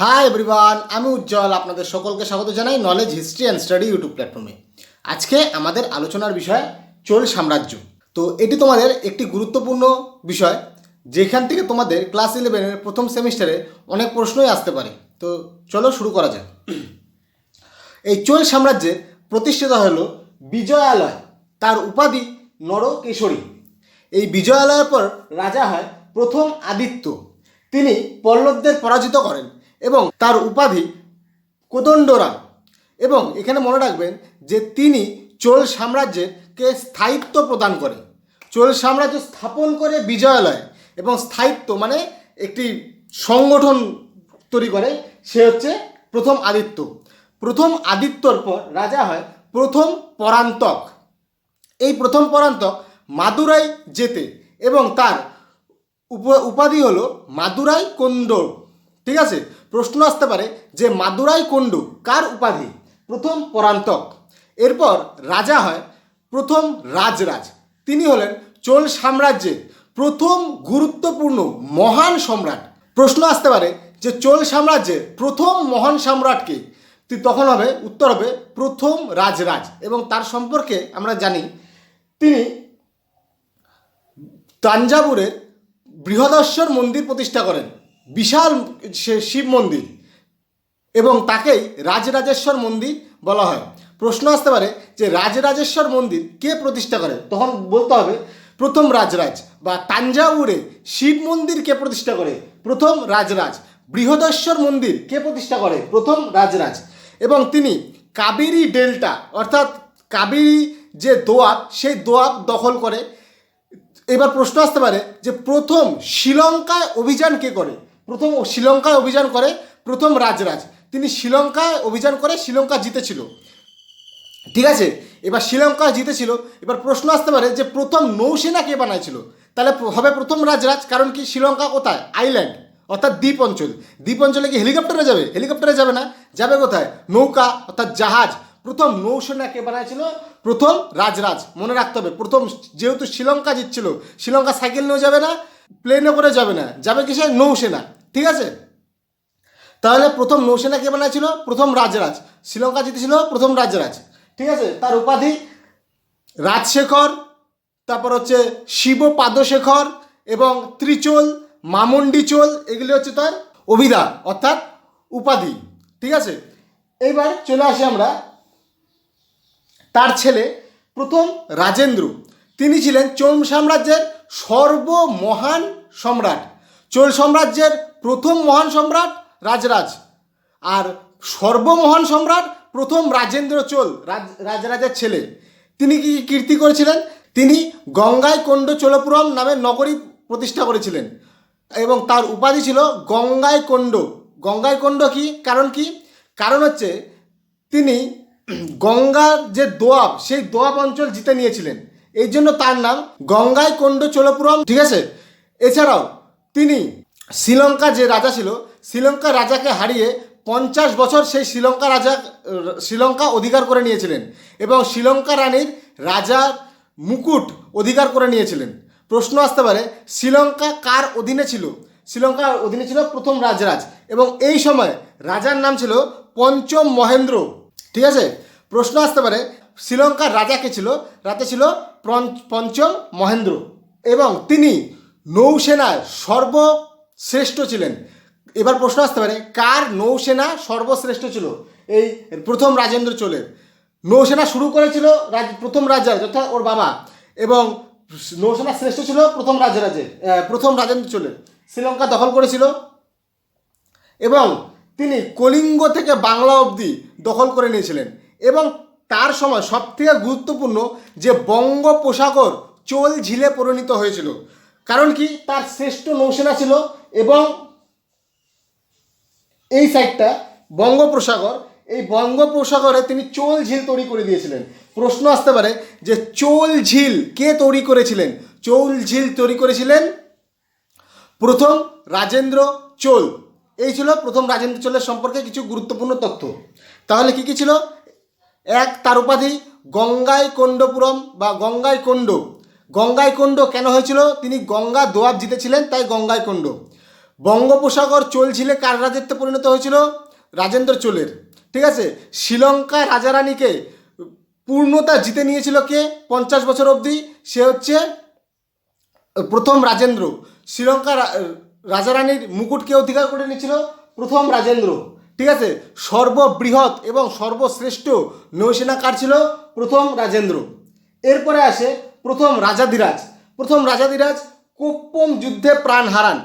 Hi everyone আমি উজ্জ্বল, আপনাদের সকলকে স্বাগত জানাই knowledge history and study YouTube প্ল্যাটফর্মে আজকে আমাদের আলোচনার বিষয় চোল সাম্রাজ্য। তো এটি তোমাদের একটি গুরুত্বপূর্ণ বিষয়, যেখান থেকে তোমাদের ক্লাস ইলেভেনের প্রথম সেমিস্টারে অনেক প্রশ্নই আসতে পারে। তো চলো শুরু করা যাক। এই চোল সাম্রাজ্যের প্রতিষ্ঠিত হল বিজয়ালয়, তার উপাধি নরকেশরী। এই বিজয়ালয়ের পর রাজা হয় প্রথম আদিত্য। তিনি পল্লবদের পরাজিত করেন। এবং তার উপাধি কোদণ্ডরাম এবং এখানে মনে রাখবেন যে তিনি চোল সাম্রাজ্যকে স্থায়িত্ব প্রদান করেন। চোল সাম্রাজ্য স্থাপন করে বিজয়ালয় এবং স্থায়িত্ব মানে একটি সংগঠন তৈরি করে, সে হচ্ছে প্রথম আদিত্য। প্রথম আদিত্যর পর রাজা হয় প্রথম পরান্তক। এই প্রথম পরান্তক মাদুরাই যেতে এবং তার উপাধি হলো মাদুরাই কোন্ডো ঠিক আছে? প্রশ্ন আসতে পারে যে মাদুরাই কোন্ডু কার উপাধি? প্রথম পরান্তক। এরপর রাজা হয় প্রথম রাজরাজ। তিনি হলেন চোল সাম্রাজ্যের প্রথম গুরুত্বপূর্ণ মহান সম্রাট। প্রশ্ন আসতে পারে যে চোল সাম্রাজ্যের প্রথম মহান সম্রাটকে তখন হবে, উত্তর হবে প্রথম রাজরাজ এবং তার সম্পর্কে আমরা জানি তিনি তাঞ্জাবুরের বৃহদশ্বর মন্দির প্রতিষ্ঠা করেন। বিশাল সে শিব মন্দির এবং তাকেই রাজরাজেশ্বর মন্দির বলা হয়। প্রশ্ন আসতে পারে যে রাজরাজেশ্বর মন্দির কে প্রতিষ্ঠা করে? তখন বলতে হবে, প্রথম রাজরাজ বা তাঞ্জাউরে শিব মন্দির কে প্রতিষ্ঠা করে? প্রথম রাজরাজ। বৃহদেশ্বর মন্দির কে প্রতিষ্ঠা করে? প্রথম রাজরাজ। এবং তিনি কাবেরী ডেল্টা, অর্থাৎ কাবেরী যে দোয়াব, সেই দোয়াব দখল করে। এবার প্রশ্ন আসতে পারে যে প্রথম শ্রীলঙ্কায় অভিযান কে করে? প্রথম শ্রীলঙ্কায় অভিযান করে প্রথম রাজরাজ। তিনি শ্রীলঙ্কায় অভিযান করে শ্রীলঙ্কা জিতেছিল। ঠিক আছে? এবার শ্রীলঙ্কা জিতেছিল। এবার প্রশ্ন আসতে পারে যে প্রথম নৌসেনা কে বানাইছিল? তাহলে হবে প্রথম রাজরাজ, কারণ কি শ্রীলঙ্কা কোথায়? আইল্যান্ড, অর্থাৎ দ্বীপ অঞ্চল। দ্বীপ অঞ্চলে কি হেলিকপ্টারে যাবে? হেলিকপ্টারে যাবে না। যাবে কোথায়? নৌকা, অর্থাৎ জাহাজ। প্রথম নৌসেনা কে বানাইছিল? প্রথম রাজরাজ। মনে রাখতে হবে, প্রথম যেহেতু শ্রীলঙ্কা জিতছিল, শ্রীলঙ্কা সাইকেল নিয়েও যাবে না প্লেনে করে যাবে না। যাবে কিসে? নৌসেনা। ঠিক আছে? তাহলে প্রথম নৌসেনা কে বানাইছিল? প্রথম রাজরাজ। শ্রীলঙ্কা জিতেছিল প্রথম রাজরাজ। ঠিক আছে? তার উপাধি রাজশেখর, তারপর হচ্ছে শিব পাদশেখর এবং ত্রিচোল, মামন্ডি চোল, এগুলি হচ্ছে তার অভিধান, অর্থাৎ উপাধি। ঠিক আছে? এইবার চলে আসি আমরা তার ছেলে প্রথম রাজেন্দ্র। তিনি ছিলেন চোল সাম্রাজ্যের সর্বমহান সম্রাট। চোল সাম্রাজ্যের প্রথম মহান সম্রাট রাজরাজ। আর সর্বমহান সম্রাট প্রথম রাজেন্দ্র চোল, রাজ, রাজরাজের ছেলে। তিনি কি কীর্তি করেছিলেন? তিনি গঙ্গায় কোণ্ড চোলপুরম নামে নগরী প্রতিষ্ঠা করেছিলেন। এবং তার উপাধি ছিল গঙ্গায় কোণ্ড। গঙ্গায় কোণ্ড কি? কারণ কি? কারণ হচ্ছে তিনি গঙ্গার যে দোয়াব, সেই দোয়াব অঞ্চল জিতে নিয়েছিলেন। এই জন্য তার নাম গঙ্গায় কোণ্ড চোলপুরম, ঠিক আছে? এছাড়াও তিনি শ্রীলঙ্কা যে রাজা ছিল, শ্রীলঙ্কা রাজাকে হারিয়ে পঞ্চাশ বছর সেই শ্রীলঙ্কা রাজা, শ্রীলঙ্কা অধিকার করে নিয়েছিলেন এবং শ্রীলঙ্কা রানীর রাজার মুকুট অধিকার করে নিয়েছিলেন। প্রশ্ন আসতে পারে, শ্রীলঙ্কা কার অধীনে ছিল? শ্রীলঙ্কার অধীনে ছিল প্রথম রাজরাজ এবং এই সময় রাজার নাম ছিল পঞ্চম মহেন্দ্র। ঠিক আছে? প্রশ্ন আসতে পারে শ্রীলঙ্কার রাজা কে ছিল? রাতে ছিল পঞ্চম মহেন্দ্র এবং তিনি নৌসেনায় সর্বশ্রেষ্ঠ ছিলেন। এবার প্রশ্ন আসতে পারে কার নৌসেনা সর্বশ্রেষ্ঠ ছিল? এই প্রথম রাজেন্দ্র চোলের। নৌসেনা শুরু করেছিল রাজ প্রথম রাজরাজ অর্থাৎ ওর বাবা। এবং নৌসেনা শ্রেষ্ঠ ছিল প্রথম রাজরাজের আহ, প্রথম রাজেন্দ্র চোলের। শ্রীলঙ্কা দখল করেছিল। এবং তিনি কলিঙ্গ থেকে বাংলা অবধি দখল করে নিয়েছিলেন। এবং তার সময় সবথেকে গুরুত্বপূর্ণ যে বঙ্গোপসাগর চোল ঝিলে পরিণত হয়েছিল কারণ কি? তার শ্রেষ্ঠ নৌসেনা ছিল এবং এই সাইডটা বঙ্গোপসাগর, এই বঙ্গোপসাগরে তিনি চোল ঝিল তৈরি করে দিয়েছিলেন। প্রশ্ন আসতে পারে যে চোল ঝিল কে তৈরি করেছিলেন? চোল ঝিল তৈরি করেছিলেন প্রথম রাজেন্দ্র চোল। এই ছিল প্রথম রাজেন্দ্র চোলের সম্পর্কে কিছু গুরুত্বপূর্ণ তথ্য। তাহলে কি কি ছিল? এক, তার উপাধি গঙ্গায় বা গঙ্গায় কোণ্ড গঙ্গায় কোণ্ড কেন হয়েছিল? তিনি গঙ্গা দোয়াব জিতেছিলেন, তাই গঙ্গায় কোণ্ড বঙ্গোপসাগর চলছিলে কার রাজত্বে পরিণত হয়েছিল? রাজেন্দ্র চোলের। ঠিক আছে? শ্রীলঙ্কা রাজারানীকে পূর্ণতা জিতে নিয়েছিল কে? পঞ্চাশ বছর অবধি। সে হচ্ছে প্রথম রাজেন্দ্র। শ্রীলঙ্কা রাজারানীর মুকুটকে অধিকার করে নিয়েছিল? প্রথম রাজেন্দ্র। ঠিক আছে? সর্ববৃহৎ এবং সর্বশ্রেষ্ঠ নৌসেনা কার ছিল? প্রথম রাজেন্দ্র। এরপরে আসে প্রথম রাজাধিরাজ প্রথম রাজাধিরাজ কোপ্পম যুদ্ধে প্রাণ হারান।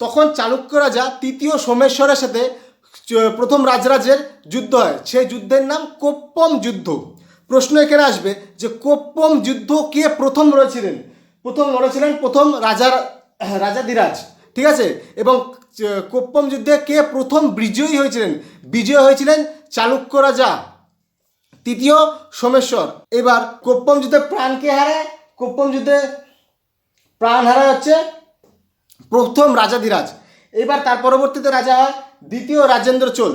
তখন চালুক্য রাজা তৃতীয় সোমেশ্বরের সাথে প্রথম রাজরাজের যুদ্ধ হয়। সেই যুদ্ধের নাম কোপ্পম যুদ্ধ। প্রশ্ন এখানে আসবে যে কোপ্পম যুদ্ধ কে প্রথম লড়েছিলেন? প্রথম লড়েছিলেন প্রথম রাজার রাজাধিরাজ, ঠিক আছে? এবং কোপ্পম যুদ্ধে কে প্রথম বিজয়ী হয়েছিলেন? বিজয় হয়েছিলেন চালুক্য রাজা। তৃতীয় সোমেশ্বর। এবার কোপ্পম যুদ্ধে প্রাণকে হারায়? কোপ্পম যুদ্ধে প্রাণ হারায় হচ্ছে প্রথম রাজাধিরাজ এবার তার পরবর্তীতে রাজা হয় দ্বিতীয় রাজেন্দ্র চোল।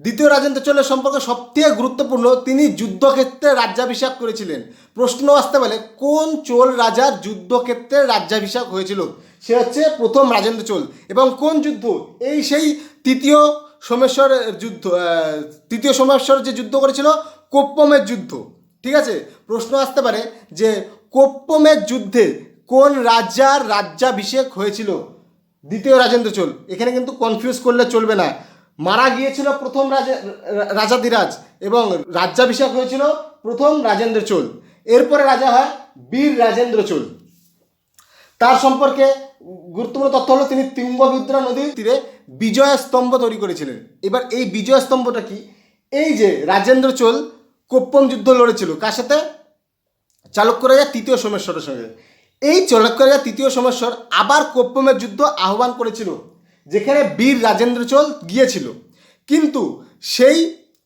দ্বিতীয় রাজেন্দ্র চোলের সম্পর্কে সবথেকে গুরুত্বপূর্ণ। তিনি যুদ্ধক্ষেত্রে রাজ্যাভিষেক করেছিলেন। প্রশ্ন আসতে পারে, কোন চোল রাজার যুদ্ধক্ষেত্রে রাজ্যাভিষেক হয়েছিল? সে হচ্ছে প্রথম রাজেন্দ্র চোল। এবং কোন যুদ্ধ? এই সেই তৃতীয় সোমেশ্বর যুদ্ধ তৃতীয় সোমেশ্বর যে যুদ্ধ করেছিল কোপ্পমের যুদ্ধ। ঠিক আছে? প্রশ্ন আসতে পারে যে কোপ্পমের যুদ্ধে কোন রাজার রাজ্যাভিষেক হয়েছিল? দ্বিতীয় রাজেন্দ্র চোল। এখানে কিন্তু কনফিউজ করলে চলবে না। মারা গিয়েছিল প্রথম রাজা রাজাধিরাজ এবং রাজ্যাভিষেক হয়েছিল প্রথম রাজেন্দ্র চোল। এরপরে রাজা হয় বীর রাজেন্দ্র চোল। তার সম্পর্কে গুরুত্বপূর্ণ তথ্য হলো তিনি তিম্ববিদ্রা নদীর তীরে বিজয় স্তম্ভ তৈরি করেছিলেন। এবার এই বিজয় স্তম্ভটা কি? এই যে রাজেন্দ্র চোল কোপ্পম যুদ্ধ লড়েছিল। কার সাথে? চালুক্য রাজা তৃতীয় সোমেশ্বরের সঙ্গে। এই চালুক্য রাজা তৃতীয় সোমেশ্বর আবার কোপ্পমের যুদ্ধ আহ্বান করেছিল, যেখানে বীর রাজেন্দ্র চোল গিয়েছিল। কিন্তু সেই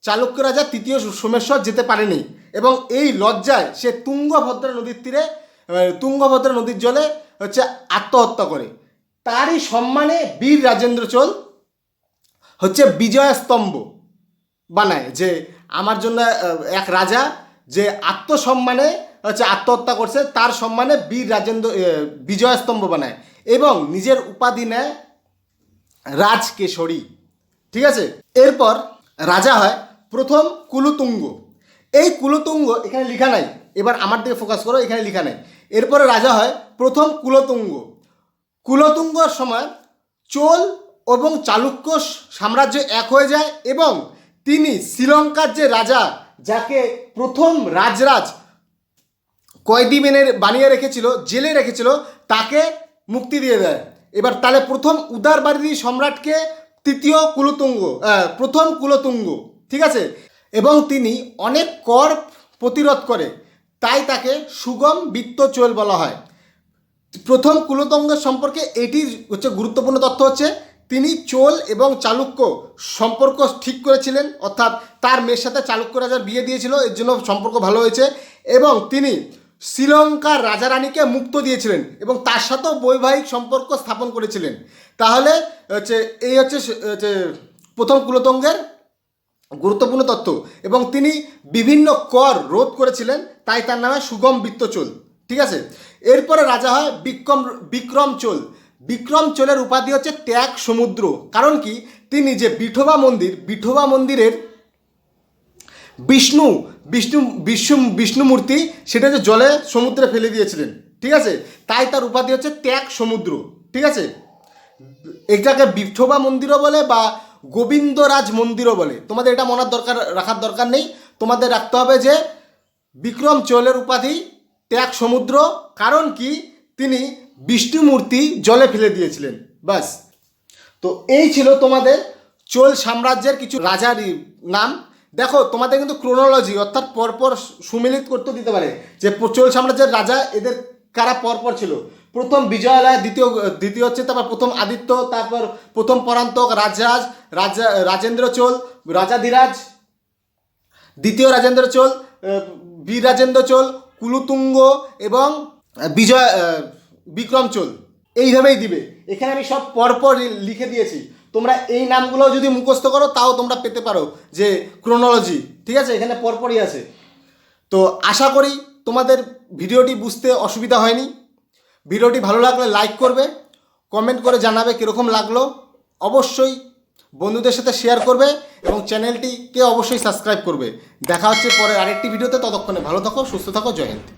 চালুক্য রাজা তৃতীয় সোমেশ্বর যেতে পারেনি এবং এই লজ্জায় সে তুঙ্গভদ্রা নদীর তীরে তুঙ্গভদ্রা নদীর জলে হচ্ছে আত্মহত্যা করে। তারই সম্মানে বীর রাজেন্দ্র চোল হচ্ছে বিজয় স্তম্ভ বানায়, যে আমার জন্য এক রাজা যে আত্মসম্মানে হচ্ছে আত্মহত্যা করছে তার সম্মানে বীর রাজেন্দ্র আহ, বিজয় স্তম্ভ বানায় এবং নিজের উপাধি নেয় রাজকেশরী। ঠিক আছে? এরপর রাজা হয় প্রথম কুলুতুঙ্গ। এই কুলতুঙ্গ এখানে লেখা নাই। এবার আমার দিকে ফোকাস করো এখানে লেখা নাই। এরপরে রাজা হয় প্রথম কুলতুঙ্গ। কুলতুঙ্গর সময় চোল এবং চালুক্য সাম্রাজ্য এক হয়ে যায় এবং তিনি শ্রীলঙ্কার যে রাজা, যাকে প্রথম রাজরাজ কয়েদি মেনে বানিয়ে রেখেছিল, জেলে রেখেছিল, তাকে মুক্তি দিয়ে দেয়। এবার তাহলে প্রথম উদারবাড়ি সম্রাটকে তৃতীয় কুলতুঙ্গ প্রথম কুলতুঙ্গ, ঠিক আছে? এবং তিনি অনেক কর প্রতিরোধ করে, তাই তাকে সুগম বিত্ত চোল বলা হয়। প্রথম কুলতঙ্গের সম্পর্কে এটি হচ্ছে গুরুত্বপূর্ণ তথ্য হচ্ছে তিনি চোল এবং চালুক্য সম্পর্ক ঠিক করেছিলেন, অর্থাৎ তার মেয়ের সাথে চালুক্য রাজার বিয়ে দিয়েছিল, এর জন্য সম্পর্ক ভালো হয়েছে, এবং তিনি শ্রীলঙ্কার রাজারানীকে মুক্ত দিয়েছিলেন এবং তার সাথেও বৈবাহিক সম্পর্ক স্থাপন করেছিলেন। তাহলে হচ্ছে, এই হচ্ছে হচ্ছে প্রথম কুলতঙ্গের গুরুত্বপূর্ণ তথ্য এবং তিনি বিভিন্ন কর রোধ করেছিলেন, তাই তার নামে সুগম বিত্তচোল, ঠিক আছে? এরপরে রাজা হয় বিক্রম বিক্রম চোল। বিক্রম চোলের উপাধি হচ্ছে ত্যাগ সমুদ্র। কারণ কি? তিনি যে বিঠোবা মন্দির, বিঠোবা মন্দিরের বিষ্ণু বিষ্ণু বিষ্ণু, বিষ্ণুমূর্তি, সেটা যে জলে সমুদ্রে ফেলে দিয়েছিলেন। ঠিক আছে? তাই তার উপাধি হচ্ছে ত্যাগ সমুদ্র। ঠিক আছে? এটাকে বিঠোবা মন্দিরও বলে বা গোবিন্দরাজ মন্দিরও বলে। তোমাদের এটা মনার দরকার, রাখার দরকার নেই। তোমাদের রাখতে হবে যে বিক্রম চোলের উপাধি ত্যাগ সমুদ্র। কারণ কি? তিনি বিষ্ণু মূর্তি জলে ফেলে দিয়েছিলেন বাস তো এই ছিল তোমাদের চোল সাম্রাজ্যের কিছু রাজার নাম। দেখো, তোমাদের কিন্তু ক্রোনোলজি অর্থাৎ পরপর সুমিলিত করতে দিতে পারে যে চোল সাম্রাজ্যের রাজা এদের কারা পরপর ছিল। প্রথম বিজয়ালয়, দ্বিতীয় দ্বিতীয় হচ্ছে তারপর প্রথম আদিত্য, তারপর প্রথম পরান্তক রাজরাজ, রাজা, রাজেন্দ্র চোল রাজাধিরাজ দ্বিতীয় রাজেন্দ্র চোল বীর রাজেন্দ্র চোল, কুলুতুঙ্গ এবং বিজয় বিক্রম চোল। এইভাবেই দিবে। এখানে আমি সব পরপর লিখে দিয়েছি। তোমরা এই নামগুলো যদি মুখস্থ করো, তাও তোমরা পেতে পারো যে ক্রোনোলজি ঠিক আছে? এখানে পরপরই আছে। তো আশা করি তোমাদের ভিডিওটি বুঝতে অসুবিধা হয়নি। ভিডিওটি ভালো লাগলে লাইক করবে, কমেন্ট করে জানাবে কীরকম লাগল। অবশ্যই বন্ধুদের সাথে শেয়ার করবে এবং চ্যানেলটিকে অবশ্যই সাবস্ক্রাইব করবে। দেখা হচ্ছে পরে আরেকটি ভিডিওতে। ততক্ষণে ভালো থাকো, সুস্থ থাকো, জয় হিন্দ।